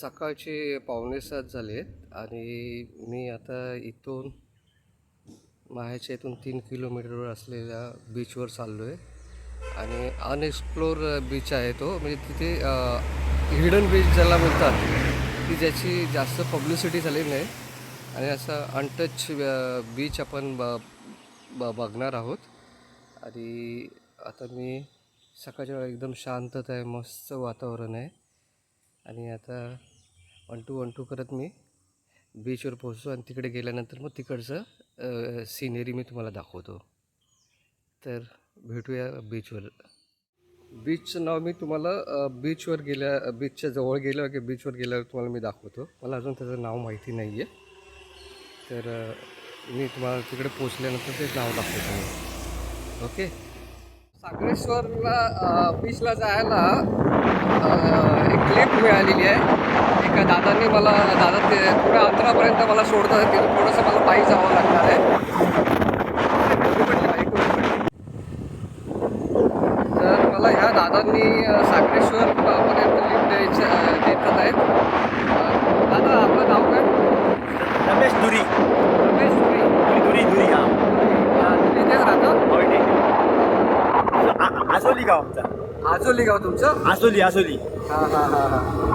सकाळचे पावणे सात झाले आहेत आणि मी आता इथून माहेच्या इथून तीन किलोमीटरवर असलेल्या बीचवर चाललो आहे आणि अनएक्सप्लोर बीच आहे तो. म्हणजे तिथे हिडन बीच ज्याला म्हणतात की ज्याची जास्त पब्लिसिटी झाली नाही. आणि असं अनटच बीच आपण ब ब बघणार आहोत. आणि आता मी सकाळच्या वेळा एकदम शांतता आहे मस्त वातावरण आहे. आणि आता वन टू वन टू करत मी. बीचवर पोहोचतो आणि तिकडे गेल्यानंतर मग तिकडचं सिनेरी मी तुम्हाला दाखवतो. तर भेटूया बीचवर बीचचं नाव मी तुम्हाला बीचवर गेल्या बीचच्या जवळ गेल्यावर की बीचवर गेल्यावर तुम्हाला मी दाखवतो. मला अजून त्याचं नाव माहिती नाही आहे तर मी तुम्हाला तिकडे पोचल्यानंतर ते नाव दाखवतो. ओके? सागरेश्वरला बीचला जायला एक लिफ्ट मिळालेली आहे. एका दादांनी मला दादा ते थोड्या अंतरापर्यंत मला सोडतात तिथून थोडंसं मला पायी जावं लागणार आहे कमी पडली बाई, कमी पडली. तर मला ह्या दादांनी अ, सागरेश्वर अ, पर्यंत लिफ्ट द्यायचं अ, देतात आहेत अ, दादा आपलं नाव काय रमेश दुरी रमेश सुरी दुरी दुरी दुरी हा अ, तुम्ही इथेच राहता होय ठीक आहे. आ- आ- आसोली गाव आमचा. आजोली गाव तुमचं? आसोली आसोली हां हां हां हां.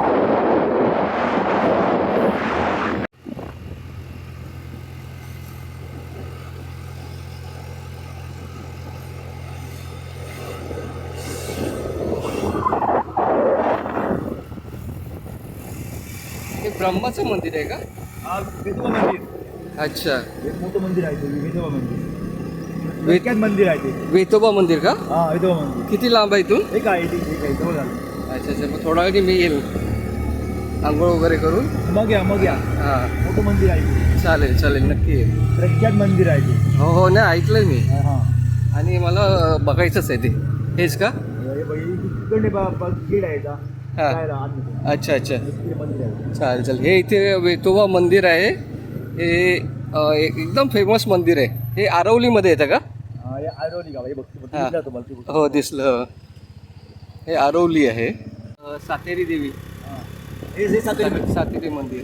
हे ब्रह्माचं मंदिर आहे का? हा विठोबा मंदिर. अच्छा. एक मोठं मंदिर आहे ते विठोबा मंदिर. विख्यात मंदिर आहे ते. वेतोबा मंदिर का? हा विठोबा मंदिर. किती लांब आहे इथून? एक आहे ते एक आहे जवळ झालं अच्छा अच्छा मग थोडा वेळ मी येईल. आंघोळ वगैरे करून? मग या मग या. हां. मोठं मंदिर आहे ते. चालेल चालेल नक्की येईल. प्रख्यात मंदिर आहे ते. हो हो नाही ऐकलंय मी. हा हा. आणि मला अं, बघायचंच आहे ते. हेच का? हे बघ, बा- बा- गेट आहे का हा. अच्छा अच्छा. मंदिर आहे. चालेल चालेल. हे इथे वेतोबा मंदिर आहे. हे अं, एकदम फेमस मंदिर आहे. हे आरवलीमध्ये येतं का? आयरोली गाव आहे. दिसलं तुम्हाला ते. हो दिसलं हे आरवली आहे अं, सातेरी देवी हा. हे हे सातेरी मंदिर. सातेरी मंदिर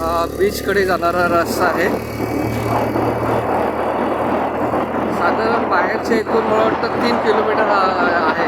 हा बीचकडे जाणारा रस्ता आहे साधारण बाहेरच्या इथून मला वाटतं तीन किलोमीटर आहे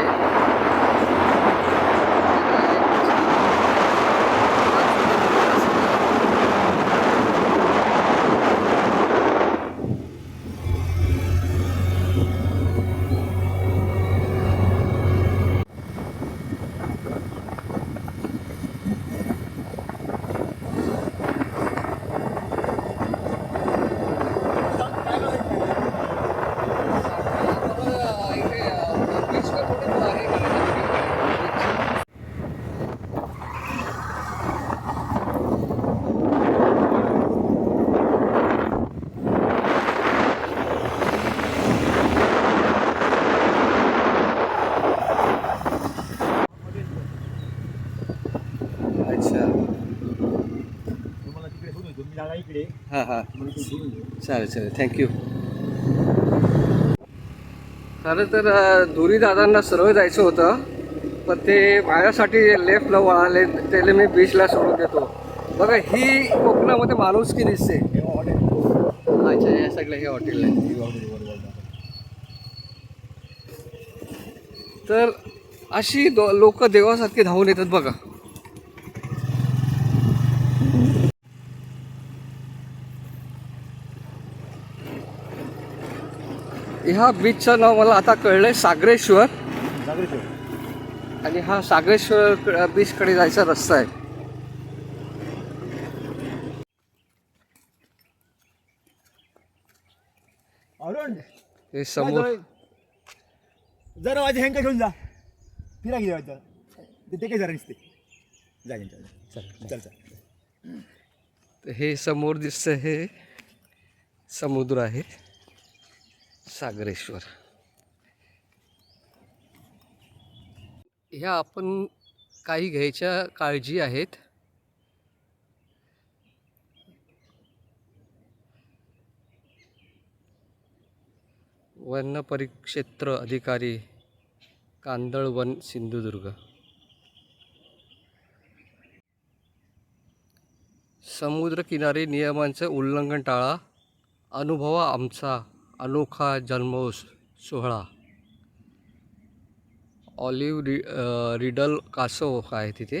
अच्छा तुम्हाला तिकडे सोडून येतो. मी जागा इकडे हां हां तुम्हाला इकडे सोडून येतो. चालेल चालेल. थँक्यू खरं तर धुरी दादांना सरळ जायचं होतं पण ते माझ्यासाठी लेफ्टला वळाले त्याला मी बीचला सोडून देतो. बघा ही कोकणामध्ये माणुसकी दिसते. हॉटेल अच्छा या सगळं हे हॉटेल आहे तर अशी दो लोक देवासारखी धावून येतात बघा. ह्या बीचचं नाव मला आता कळलंय सागरेश्वर. आणि हा सागरेश्वर बीचकडे जायचा रस्ता आहे. हे समोर. जरा माझे हँका घेऊन जा. फिरा जेवायचं ते काय जरा दिसते. जा घेऊन चल चल चल. हे समोर दिसतं हे. समुद्र आहे. सागरेश्वर. ह्या आपण काही घ्यायच्या काळजी आहेत. वन परिक्षेत्र अधिकारी कांदळवन सिंधुदुर्ग. समुद्रकिनारी नियमांचं उल्लंघन टाळा. अनुभवा आमचा अनोखा जन्मोस सोहळा. ऑलिव्ह रि रिडल कासो आहे तिथे.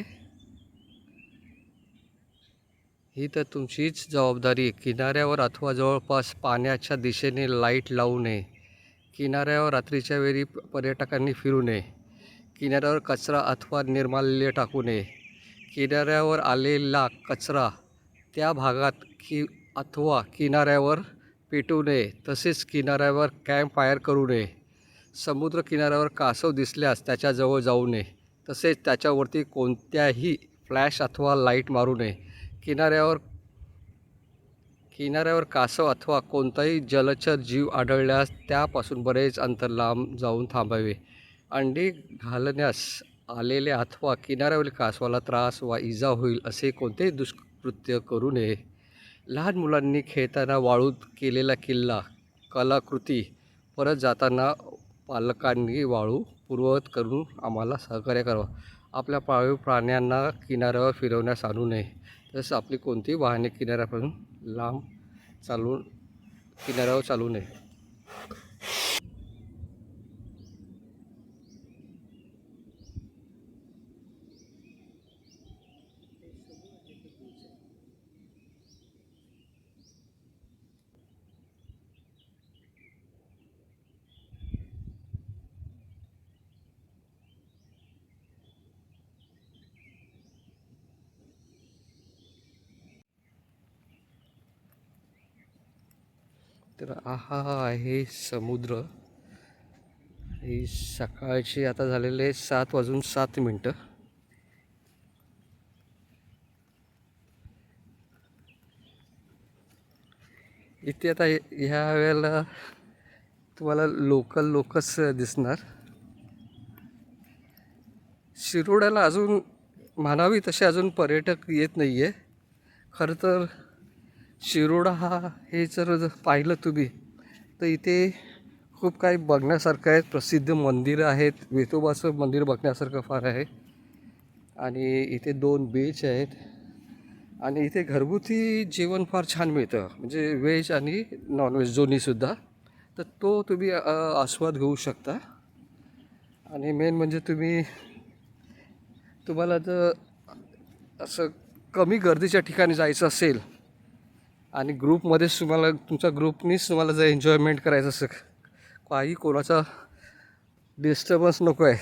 ही तर तुमचीच जबाबदारी. किनाऱ्यावर अथवा जवळपास पाण्याच्या दिशेने लाइट लावू नये. किनाऱ्यावर रात्रीच्या वेळी पर्यटकांनी फिरू नये. किनाऱ्यावर कचरा अथवा निर्माल्य टाकू नये. किनाऱ्यावर आलेला कचरा त्या भागात कि अथवा किनाऱ्यावर पेटू नये. तसेच किनाऱ्यावर कॅम्प फायर करू नये. समुद्र किनाऱ्यावर कासव दिसल्यास त्याच्याजवळ जाऊ नये. तसेच त्याच्यावरती कोणत्याही फ्लॅश अथवा लाइट मारू नये. किनाऱ्यावर किनाऱ्यावर कासव अथवा कोणताही जलचर जीव आढळल्यास त्यापासून बरेच अंतर लांब जाऊन थांबावे. अंडी घालण्यास आलेल्या अथवा किनाऱ्यावरील कासवाला त्रास वा इजा होईल असे कोणतेही दुष्कृत्य करू नये. लहान मुलांनी खेळताना वाळूत केलेला किल्ला कलाकृती परत जाताना पालकांनी वाळू पूर्ववत करून आम्हाला सहकार्य करावं. आपल्या पाळीव प्राण्यांना किनाऱ्यावर फिरवण्यास आणू नये. तसंच आपली कोणतीही वाहने किनाऱ्यापासून लांब चालवून किनाऱ्यावर चालू नये. तर हा आहे समुद्र. ही सकाळची आता झालेले सात वाजून सात मिनटं. इथे आता ह्या वेळेला तुम्हाला लोकल लोकच दिसणार. शिरोड्याला अजून म्हणावी तसे अजून पर्यटक येत नाही आहे खरं तर शिरोडा हा हे जर पाहिलं तुम्ही तर इथे खूप काही बघण्यासारखं आहे प्रसिद्ध मंदिरं आहेत. वेतोबाचं मंदिर बघण्यासारखं फार आहे. आणि इथे दोन बीच आहेत. आणि इथे घरगुती जेवण फार छान मिळतं. म्हणजे व्हेज आणि नॉनव्हेज दोन्हीसुद्धा. तर तो तुम्ही आस्वाद घेऊ शकता. आणि मेन म्हणजे तुम्ही तुम्हाला जर असं कमी गर्दीच्या ठिकाणी जायचं असेल आणि ग्रुपमध्येच तुम्हाला तुमच्या ग्रुपनीच तुम्हाला जर एन्जॉयमेंट करायचं असेल काही कोणाचा डिस्टर्बन्स नको आहे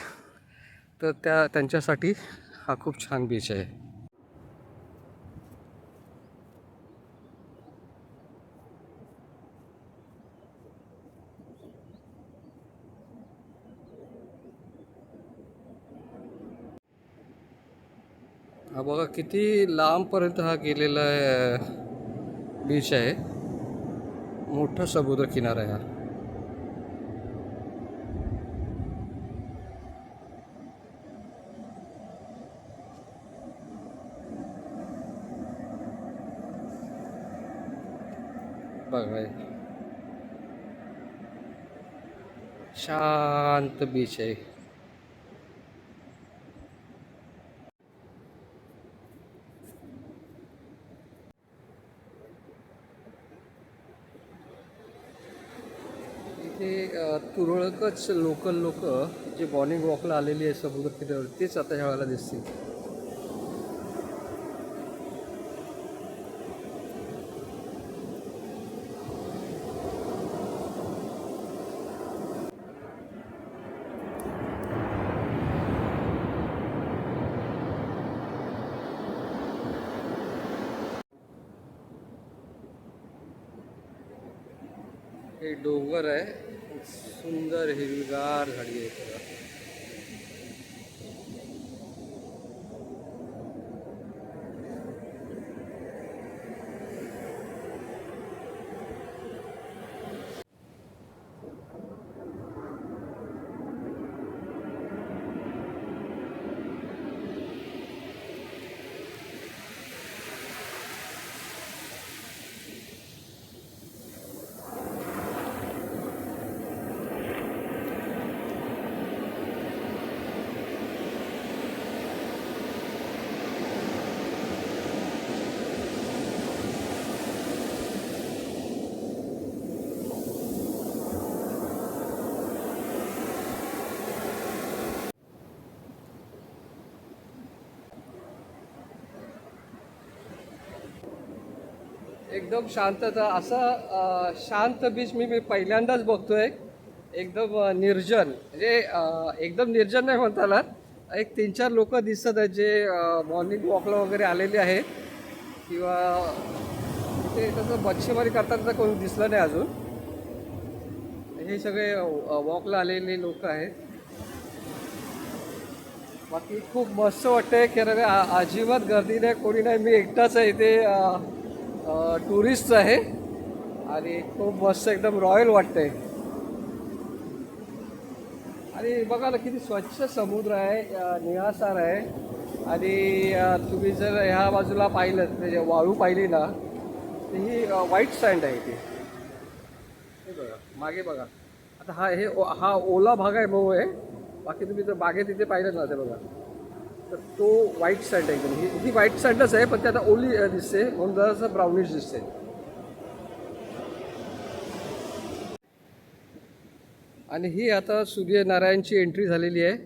तर त्या त्यांच्यासाठी हा खूप छान बीच आहे. हा बघा किती लांबपर्यंत हा गेलेला आहे. बीच आहे. मोठा समुद्र किनारा आहे हा. शांत बीच आहे इथे अ, तुरळकच लोकल लोक जे मॉर्निंग वॉकला आलेली आहे समुद्र किनाऱ्यावर तेच आता ह्या वेळेला दिसतील. हे डोंगर आहे. सुंदर हिरवीगार झाडी आहे. एकदम शांतता असं शांत बीच मी मी पहिल्यांदाच बघतोय. एकदम निर्जन. म्हणजे एकदम निर्जन नाही म्हणता एक तीन चार लोक दिसत आहेत जे मॉर्निंग वॉकला वगैरे आलेले आहेत. किंवा ते तसं मच्छीमारी करताना कोणी दिसलं नाही अजून. हे सगळे वॉकला आलेले लोक आहेत. बाकी खूप मस्त वाटतंय. की आ- अजिबात गर्दी नाही कोणी नाही. मी एकटाच आहे इथे टुरिस्ट आहे. आणि खूप मस्त एकदम रॉयल वाटतंय. आणि बघा ना किती स्वच्छ समुद्र आहे निळासार आहे. आणि तुम्ही जर ह्या बाजूला पाहिलं म्हणजे वाळू पाहिली ना तर ही व्हाईट सँड आहे ती. हे बघा मागे बघा. आता हा हे ओ- हा ओला भाग आहे मऊ आहे बाकी तुम्ही जर बागेत तिथे पाहिलं ना ते बघा. तर तो व्हाईट सँड आहे एकदम ही ही व्हाईट सँडच आहे पण ते आता ओली दिसते. म्हणून जरासा ब्राउनिश दिसते. आणि ही आता सूर्यनारायणची एंट्री झालेली आहे.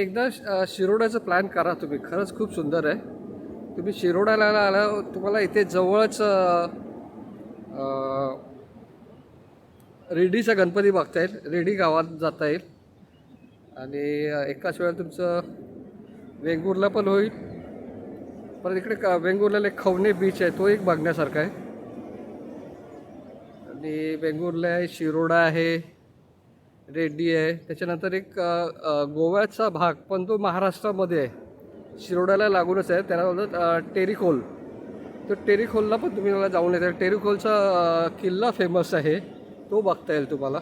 एकदा शिरोड्याचा प्लॅन करा तुम्ही. खरंच खूप सुंदर आहे. तुम्ही शिरोड्याला आला तुम्हाला इथे जवळच रेडीचा गणपती बघता येईल. रेडी गावात जाता येईल. आणि एकाच वेळेला तुमचं वेंगुर्ला पण होईल. परत इकडे का वेंगुर्ल्याला एक खवणे बीच आहे तो एक बघण्यासारखा आहे. आणि वेंगुर्ला आहे शिरोडा आहे रेड्डी आहे. त्याच्यानंतर एक गोव्याचा भाग पण तो महाराष्ट्रामध्ये आहे. शिरोड्याला लागूनच आहे. त्याला म्हणतात टेरिकोल. तर टेरिखोलला पण तुम्ही मला जाऊन येते टेरिकोलचा किल्ला फेमस आहे. तो बघता येईल तुम्हाला.